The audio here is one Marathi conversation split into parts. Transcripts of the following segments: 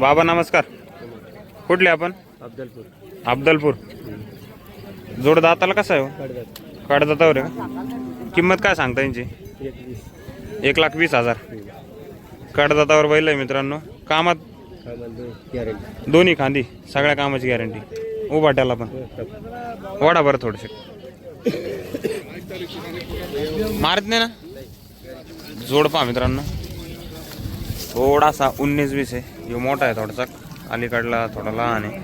बाबा नमस्कार. कुठले आपण? अफजलपूर अब्दलपूर. जोड दाताला कसा आहे हो? कडदात. कडदातावर आहे का? किंमत काय सांगता यांची? एक लाख वीस हजार. कडदातावर बैल आहे मित्रांनो. कामात दोन्ही खांदी सगळ्या कामाची गॅरंटी उभाट्याला पण. वाडा बरं थोडेसे. मारत नाही ना? जोड पहा मित्रांनो. थोडासा उन्नीस वीस आहे. ह्यो मोठा आहे थोडासा. अलीकडला थोडा लहान आहे.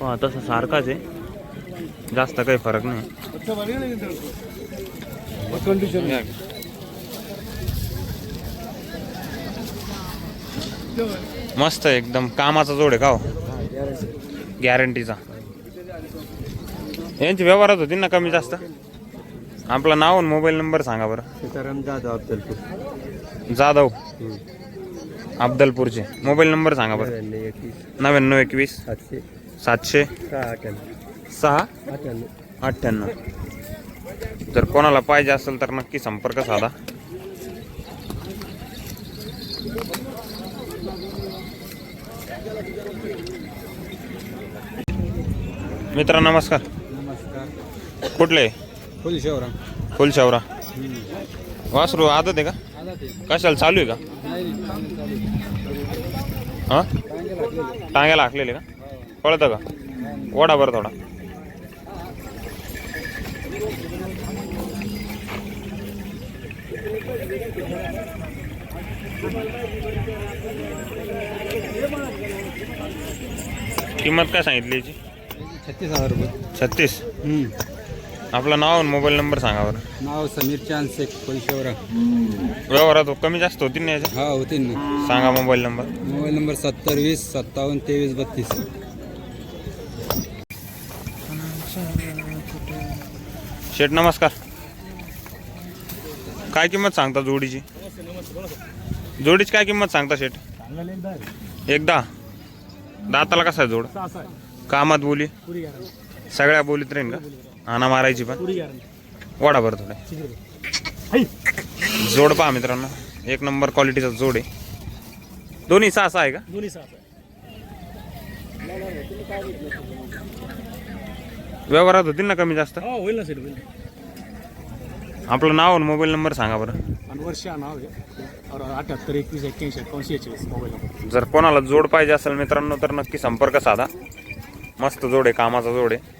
पहा तसा सारखाच आहे. जास्त काही फरक नाही. मस्त आहे एकदम. कामाचा जोड आहे का हो? गॅरंटीचा यांची व्यवहारात होती ना कमी जास्त? आपलं नाव आणि मोबाईल नंबर सांगा बरं. सीताराम जाधव जाधव. अब्दलपूरचे. मोबाईल नंबर सांगा बरं. एकवीस. नव्याण्णव एकवीस. सातशे. सातशे. सहा अठ्ठ्याण्णव. सहा? अठ्ठ्याण्णव. अठ्ठ्याण्णव. जर कोणाला पाहिजे असेल तर नक्की संपर्क साधा. मित्र नमस्कार. नमस्कार. कुठले? फुल शेवरा फुलशावरा वासरू आदत आहे का? कशाला? चालू आहे का? हां? टांग्याला हाकलेले का? कळतं का? ओढा बरं थोडा. किंमत काय सांगितली याची? छत्तीस हजार रुपये. छत्तीस? आपलं नाव आणि मोबाईल नंबर सांगा बरं. नाव समीर चांद शेख व्यवहारात कमी जास्त होती ना याच्या हा होते ना. सांगा मोबाईल नंबर. मोबाईल नंबर सत्तर वीस सत्तावन्न तेवीस बत्तीस. शेठ नमस्कार. काय किंमत सांगता जोडीची? जोडीची काय किंमत सांगता शेठ? एकदा. दाताला कसा आहे जोड? कामात बोली? सगळ्या बोलीत राहीन का? आणा मारायची पण. वाडा बरं थोडे. जोड पहा मित्रांनो. एक नंबर क्वालिटीचा जोड आहे. दोन्ही सहा सहा आहे का? दोन्ही सहा व्यवहारात होतील ना कमी जास्त? हो होईल ना सेट होईल. आपलं नाव आणि मोबाईल नंबर सांगा बरं. आणि वर्ष नाव आहे. और अठ्याहत्तर एकवीस एक्क्याऐंशी एकवीस मोबाईल नंबर जर कोणाला जोड पाहिजे असेल मित्रांनो तर नक्की संपर्क साधा. मस्त जोड आहे कामाचा जोड आहे.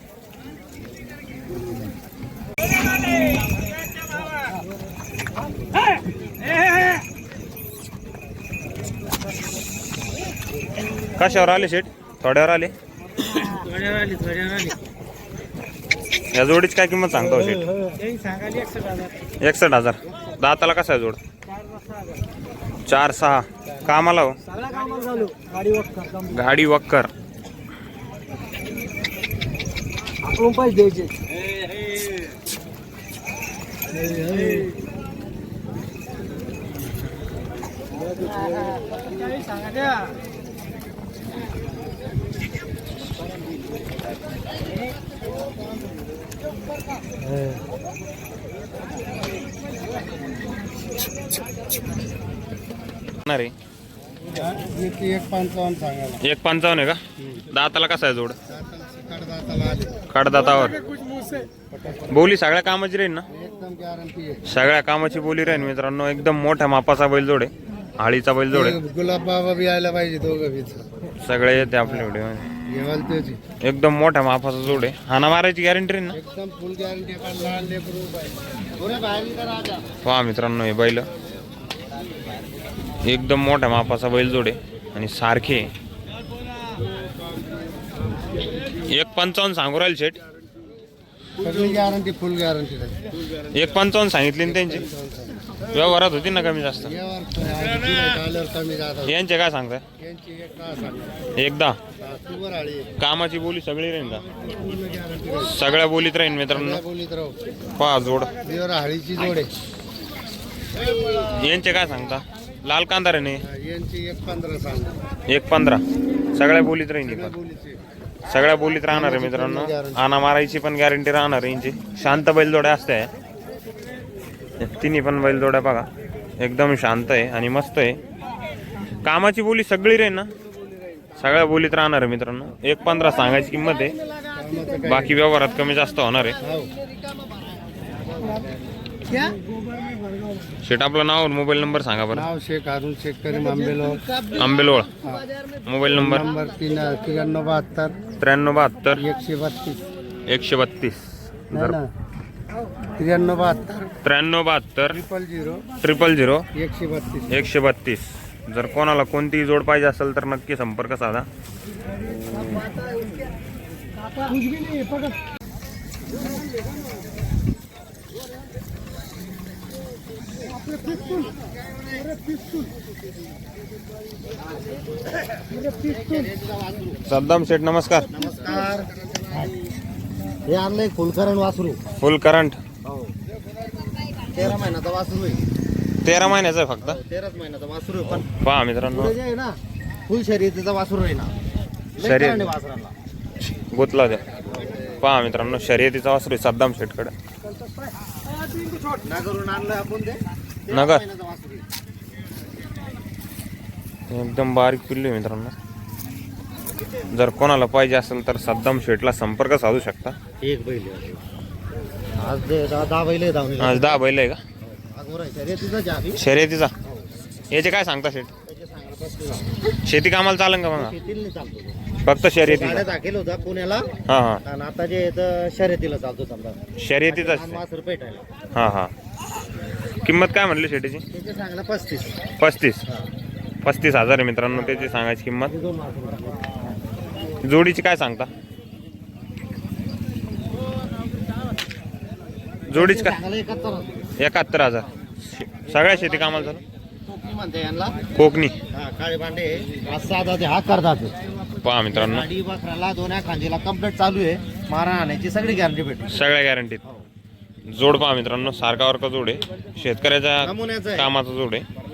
कशावर आले शेट? थोड्यावर आले? थोड्यावर या जोडीची काय किंमत सांगतो हो शेट? हजार. दाताला कसा आहे जोड? चार सहा. कामाला हो? गाडी कर वक्कर द्यायचे सांगा द्या नाही रे एक पंचावन्न सांगायला. एक पंचावन्न आहे का? दाताला कसा आहे जोड? कडदातावर. बोली सगळ्या कामाची राहील ना? सगळ्या कामाची बोली राहील मित्रांनो. एकदम मोठ्या मापाचा बैलजोड आहे. आळीचा बैलजोड आहे. गुलाब बाबा बी यायला पाहिजे दोघं सगळे येते आपल्या व्हिडिओ घेवाल त्याची एकदम मोठ्या मापाचा जोड आहे. हाना मारायची गॅरंटी ना? एकदम फुल गॅरंटी पहा मित्रांनो हे बैल. एकदम मोठ्या मापाचा बैलजोड आहे. आणि सारखे. एक पंचावन्न सांगू राहील शेट गॅरंटी फुल गॅरंटी एक पंचावन्न सांगितली ना त्यांची. व्यवहारात होती ना कमी जास्त? यांचे काय सांगताय? यांची एक का सांगा एकदा? कामाची बोली सगळी राहील का? सगळ्या बोलीत राहील मित्रांनो. पहा जोड. हळीची जोड आहे. यांचे काय सांगता? लाल कांदा रे एक पंधरा सगळ्या बोलीत राहील सगळ्या बोलीत राहणार आहे मित्रांनो. आणा मारायची पण गॅरंटी राहणार आहे यांची. शांत बैलजोड्या असते. तिन्ही पण बैलजोड्या बघा. एकदम शांत आहे आणि मस्त आहे. कामाची बोली सगळी राहील ना? सगळ्या बोलीत राहणार आहे मित्रांनो. एक पंधरा सांगायची किंमत आहे. बाकी व्यवहारात कमी जास्त होणार आहे. शेट आपलं नाव आणि मोबाईल नंबर सांगा बरं. नाव शेख अरुण शेख करीम आंबेलो आंबेलोळ. Mobile number? नंबर तीन त्र्याण्णव बहात्तर. त्र्याण्णव बहात्तर. एकशे बत्तीस. एकशे बत्तीस. त्र्याण्णव बहात्तर. त्र्याण्णव बहात्तर. ट्रिपल झिरो ट्रिपल झिरो एकशे बत्तीस. एकशे बत्तीस. जर कोणाला कोणतीही जोड पाहिजे असेल तर नक्की संपर्क साधा. सद्दाम शेठ नमस्कार. नमस्कार. हे आणलंय फुलकरण वासरू. फुल करंट हो. तेरा महिन्याचा वासरू आहे. तेरा महिन्याचं आहे फक्त? तेराच महिन्याचा वासरू आहे पण पहा मित्रांनो. पुढे जे आहे ना फुल शर्यतीचा वासरू आहे ना. लय शर्यत. करंट आहे वासराला गुतला द्या. पहा मित्रांनो शर्यतीचा वासरू आहे सद्दाम शेठकडे नगरून आणलं आपण ते. तेरा नगर. महिन्याचा वासरू आहे. एकदम बारीक पिल्लू आहे मित्रांनो. जर कोणाला पाहिजे असेल तर सद्दाम शेठला संपर्क साधू शकता. एक बैल आहे. आज दे दहा दहा बैल आहे आज दहा बैल आहे का? आहे. शर्यतीचा याचे काय सांगता शेठ त्याचे सांगायला बसलेला. शेती कामाला चालेल का मग? शेतीला चालतो तो. फक्त शर्यतीचा. गाड्या दाखल होता पुण्याला. हा हा. आणि आता जे आहे तर शर्यतीला चालतो समजा. शर्यतीचाच पेटायला. हा हा. किंमत काय म्हणली त्याचे सांगायला पस्तीस. पस्तीस. हा. पस्तीस हजार आहे मित्रांनो त्याची सांगायची किंमत. दोन. जोडीची काय सांगता? जोडीची काय? एकाहत्तर हजार. सगळ्या शेती कामाला चालू? कोकणी म्हणते यांना. कोकणी. हा काळे भांडे. आज साधा ते हा करतात. पहा मित्रांनो. गाडी बकराला दोन्या खांदीला कंप्लीट चालू आहे. मारा आणायची सगळी गॅरंटी भेटते. सगळ्या गॅरंटीत जोड पहा मित्रांनो सारखावरका जोड आहे. शेतकऱ्याच्या नमुन्याचं आहे. कामाचा जोड आहे.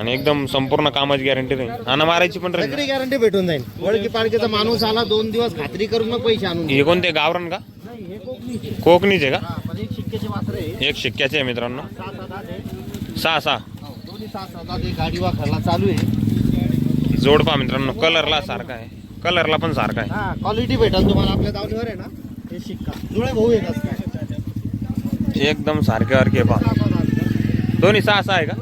आणि एकदम संपूर्ण कामाची गॅरंटी राहील आणि मारायची पण राहील सगळी गॅरंटी भेटून जाईल. वळकी पालखीचा माणूस आला दोन दिवस खात्री करून मग पैसे आणून. हे कोणते गावरण का? हे कोकणीचे. का? हा एक शिक्क्याचे वासर आहे एक शिक्क्याचे आहे मित्रांनो. सहा सहा हो, दोन्ही सात गाडी वाखरला चालू आहे. जोड पहा मित्रांनो कलरला सारखा आहे. कलरला पण सारखा आहे. हा क्वालिटी भेटेल तुम्हाला. आपल्या दावणीवर आहे ना? हे शिक्का. जुळे भाऊ काय? एकदम सारख्यासारखे पहा. दोन्ही सहा सहा आहे का?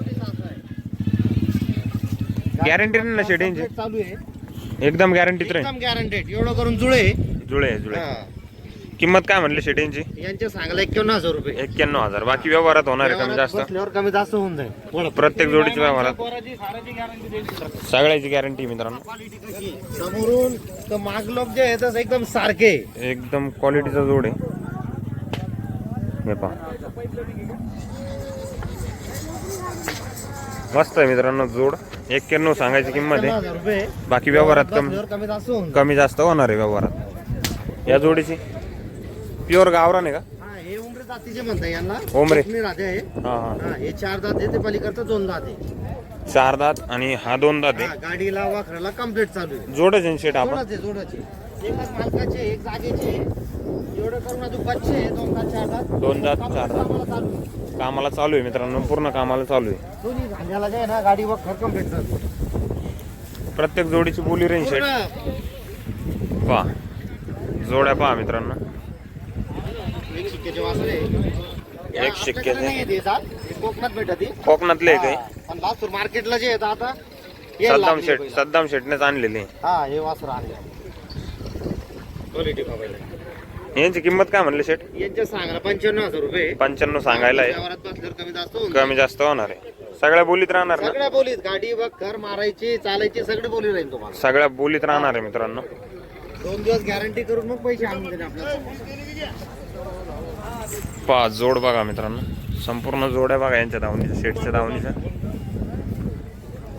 गॅरंटी ना शेडिंगची चालू आहे. एकदम गॅरंटीत राहील एकदम गॅरंटेड एवढं करून जुळे जुळे आहे, जुळे हा. किंमत काय म्हणली शेडिंगची यांचे सांगायला एक्क्याण्णव हजार रुपये. एक्क्याण्णव हजार. बाकी व्यवहारात होणार आहे कमी जास्त? बसल्यावर कमी जास्त होऊन जाईल. बोला. प्रत्येक जोडीच्या व्यवहारात. पोराची साराची guarantee देईल. सगळ्याची गॅरंटी मित्रांनो? समोरून तर माग लोक जे आहेत एकदम सारखे एकदम क्वालिटीचा जोड आहे. हे पहा. मस्त आहे मित्रांनो जोड. एक्क्याण्णव सांगायची किंमत आहे. रुपये. बाकी व्यवहारात कमी कमी जास्त होऊन जाईल. कमी जास्त होणार आहे व्यवहारात. या जोडीची? प्युअर गावरान आहे का? हा हे उमरे जातीचे यांना. उमरे. कोकणी राहते आहे हा हा. हा हे चार दात आहे ते पलीकडचं दोन दात आहे. चार दात आणि हा दोन दात आहे. गाडीला वाखराला कंप्लीट चालू आहे. जोडच शेट आपण. जोडाचे जोडाचे एकच मालकाचे एक जागेचे. एवढं करून अजून आहे, दोन दात चार दात दोन दात चार दात कामाला चालू आहे. कामाला चालू आहे मित्रांनो पूर्ण कामाला चालू आहे. दोन्ही झाल्याला जे आहे ना गाडी वखर कंप्लीट चालू प्रत्येक जोडीची बोली रेंज शेट पूर्ण. पहा. जोड्या पहा मित्रांनो. एक शिक्क्याचे वासर. आहे एक शिक्क्याचे. कोकणात भेटत आहे. कोकणातले आहे काही. हा, पण लातूर मार्केटला जे येतं आता सद्दाम लागली शेट पहिला. सद्दाम शेटनेच आणलेली. हा हे वासर आणले. क्वालिटी यांची किंमत काय म्हणली शेट यांच्या सांगायला पंच्याण्णव हजार रुपये. पंच्याण्णव सांगायला आहे. व्यवहारात बसल्यावर कमी जास्त होऊन कमी जास्त होणार आहे. सगळ्या बोलीत राहणार ना? सगळ्या बोलीत गाडी बघ घर मारायची चालायची सगळी बोली राहील तुम्हाला. सगळ्या बोलीत राहणार आहे मित्रांनो. दोन दिवस गॅरंटी करून मग पैसे आणून देणे आपल्याला पहा जोड बघा मित्रांनो. संपूर्ण जोड्या बघा यांच्या दावणीच्या शेटच्या दावणीच्या.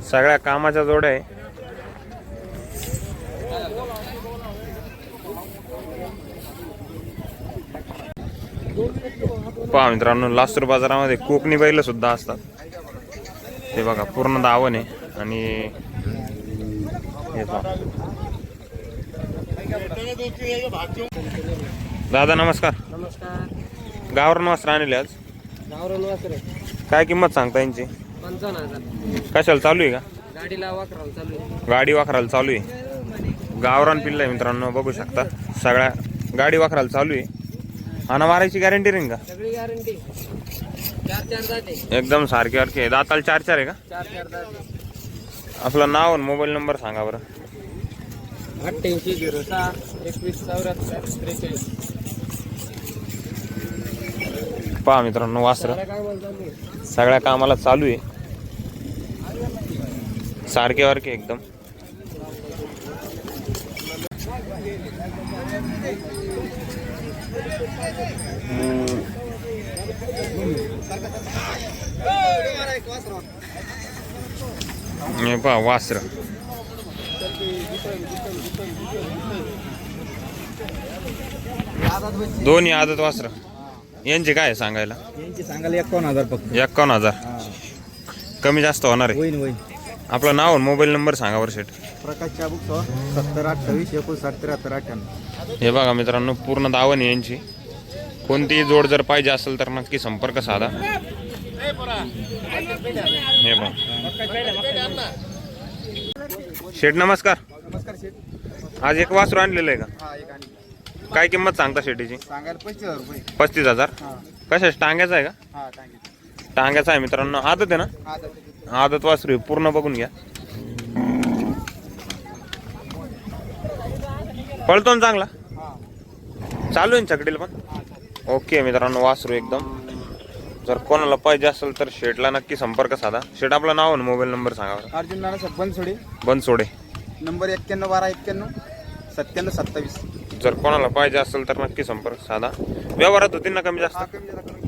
सगळ्या कामाच्या जोड्या आहे. पहा मित्रांनो लासूर बाजारामध्ये कोकणी बैल सुद्धा असतात. ते बघा पूर्ण दावण आहे. आणि हे दादा नमस्कार. नमस्कार. गावरान वस्त्र आणले आज? काय किंमत सांगता यांची? कशाला चालू आहे का? गाडी वाखराला चालू आहे. गावरान पिल्ला आहे मित्रांनो बघू शकता. सगळ्या गाडी वाखराला चालू आहे. आणि मारायची गॅरंटी राहील का? सगळी गॅरंटी चार चार जाते. एकदम सारखे सारखे दाताला चार चार आहे का? चार चार जाते. आपलं नाव आणि मोबाईल नंबर सांगा बरं. अठ्ठ्याऐंशी झिरो सहा एकवीस चौऱ्याहत्तर त्रेचाळीस. पहा मित्रांनो वासर. काय सगळ्या कामाला चालू आहे. सारखे वारखे एकदम. पहा वासर. दोन्ही आदत वासर. यांचे काय सांगायला? यांची सांगायला एकावन्न हजार फक्त. एक्कावन्न हजार. कमी जास्त होणार आहे. होईन होईन. आपलं नाव आणि मोबाईल नंबर सांगा बरं शेट प्रकाश चाबूक सत्तर अठ्ठावीस एकोणसाठ त्र्याहत्तर अठ्ठ्याण्णव. हे बघा मित्रांनो पूर्ण दावण आहे यांची. कोणतीही जोड जर पाहिजे असेल तर नक्की संपर्क साधा. हे बघा. शेठ नमस्कार. नमस्कार शेठ आज एक वासरू आणलेलं आहे का? हा एक आणि काय किंमत सांगता शेटीची सांगायला पंचवीस हजार रुपये. पस्तीस हजार? हा. कशा टांग्याचा आहे का? हा थँक्यू टांग्याचा आहे मित्रांनो. आदत आहे ना? हा आदत वासरू आहे. पूर्ण बघून घ्या. पळतो ना चांगला? चालू आहे ना छकडीला पण? ओके मित्रांनो वासरू एकदम. जर कोणाला पाहिजे असेल तर शेटला नक्की संपर्क साधा. शेट आपलं नाव आणि मोबाईल नंबर सांगा. अर्जुन नाना बनसोडे. बंद सोडे नंबर एक्क्याण्णव बारा एक्क्याण्णव सत्त्याण्णव सत्तावीस. जर कोणाला पाहिजे असेल तर नक्की संपर्क साधा. व्यवहारात होतील ना कमी जास्त कमी जादा करून घे.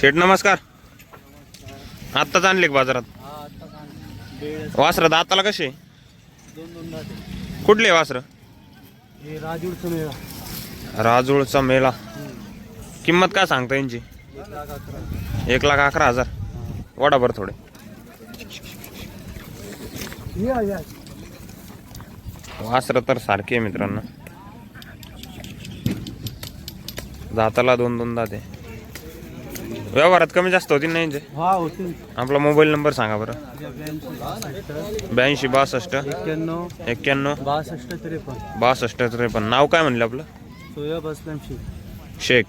शेठ नमस्कार. आत्ताच आणले का बाजारात? वासर वासरं दाताला कसे? कुठले वासरं? राजूरचं मेळा. राजूळचा मेला किंमत काय सांगता यांची? एक लाख अकरा हजार. वडाभर थोडे. वासर वासरं तर सारखे आहे मित्रांनो. दाताला दोन दोन दाते. व्यवहारात कमी जास्त होतील ना यांचे? हा होतील. आपला मोबाईल नंबर सांगा बरं. ब्याऐंशी बासष्ट. एक्क्याण्णव. एक्क्याण्णव. बासष्ट त्रेपन्न. बासष्ट त्रेपन्न. नाव काय म्हणलं आपलं? शेख.